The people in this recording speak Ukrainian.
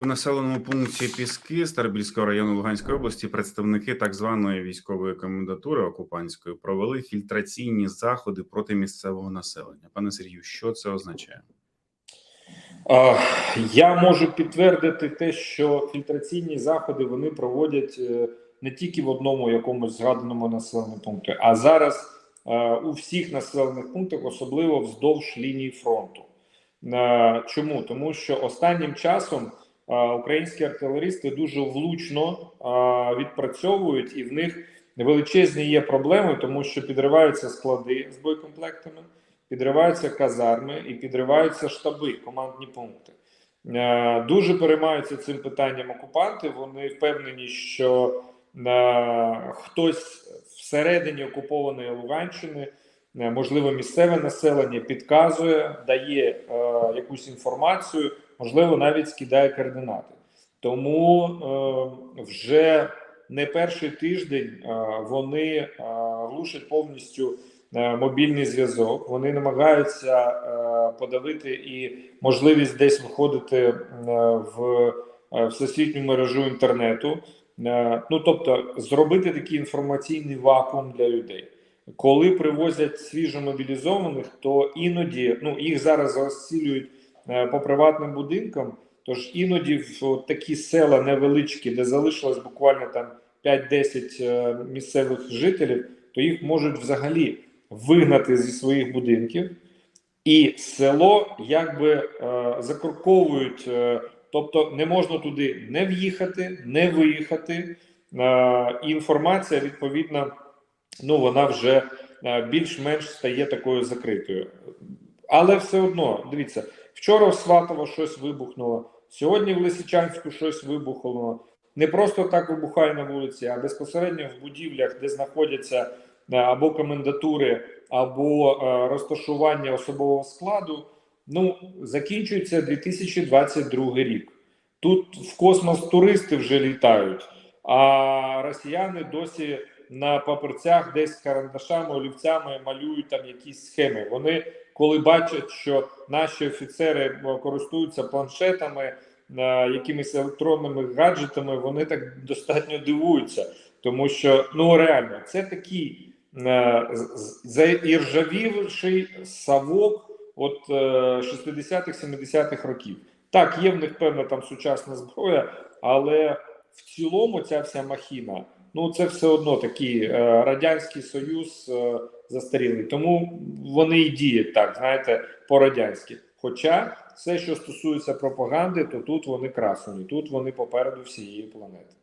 В населеному пункті Піски Старобільського району Луганської області представники так званої військової комендатури окупантської провели фільтраційні заходи проти місцевого населення. Пане Сергію, що це означає? Я можу підтвердити те, що фільтраційні заходи вони проводять е, не тільки в одному якомусь згаданому населеному пункті, а зараз е, у всіх населених пунктах, особливо вздовж лінії фронту. Е, Чому? Тому що останнім часом українські артилеристи дуже влучно відпрацьовують, і в них величезні є проблеми, тому що підриваються склади з боєкомплектами підриваються казарми і підриваються штаби, командні пункти. Дуже переймаються цим питанням окупанти. Вони впевнені, що хтось всередині окупованої Луганщини, можливо, місцеве населення підказує, дає якусь інформацію, можливо, навіть скидає координати. Тому е, вже не перший тиждень е, вони е, глушать повністю е, мобільний зв'язок. Вони намагаються е, подавити і можливість десь виходити е, в е, всесвітню мережу інтернету. Е, Ну тобто, зробити такий інформаційний вакуум для людей. Коли привозять свіжомобілізованих, то іноді ну їх зараз розцілюють е, по приватним будинкам. Тож іноді в такі села невеличкі, де залишилось буквально там 5-10 е, місцевих жителів, то їх можуть взагалі вигнати зі своїх будинків, і село якби е, закурковують, е, тобто не можна туди не в'їхати, не виїхати. Е, і інформація відповідно, ну вона вже е, більш-менш стає такою закритою. Але все одно, дивіться, вчора в Сватово щось вибухнуло, сьогодні в Лисичанську щось вибухнуло. Не просто так вибухає на вулиці, а безпосередньо в будівлях, де знаходяться е, або комендатури, або е, розташування особового складу. Ну, закінчується 2022 рік. Тут в космос туристи вже літають, а росіяни досі на папірцях десь карандашами, олівцями малюють там якісь схеми. Вони, коли бачать, що наші офіцери е, користуються планшетами, е, якимись електронними гаджетами, вони так достатньо дивуються, тому що ну реально це такий е, заіржавівший савок от е, 60-х, 70-х років. Так, є в них певна там сучасна зброя, але в цілому ця вся махіна, ну це все одно такий е, радянський союз е, застарілий. Тому вони і діють так, знаєте, по-радянськи. Хоча все, що стосується пропаганди, то тут вони красені, тут вони попереду всієї планети.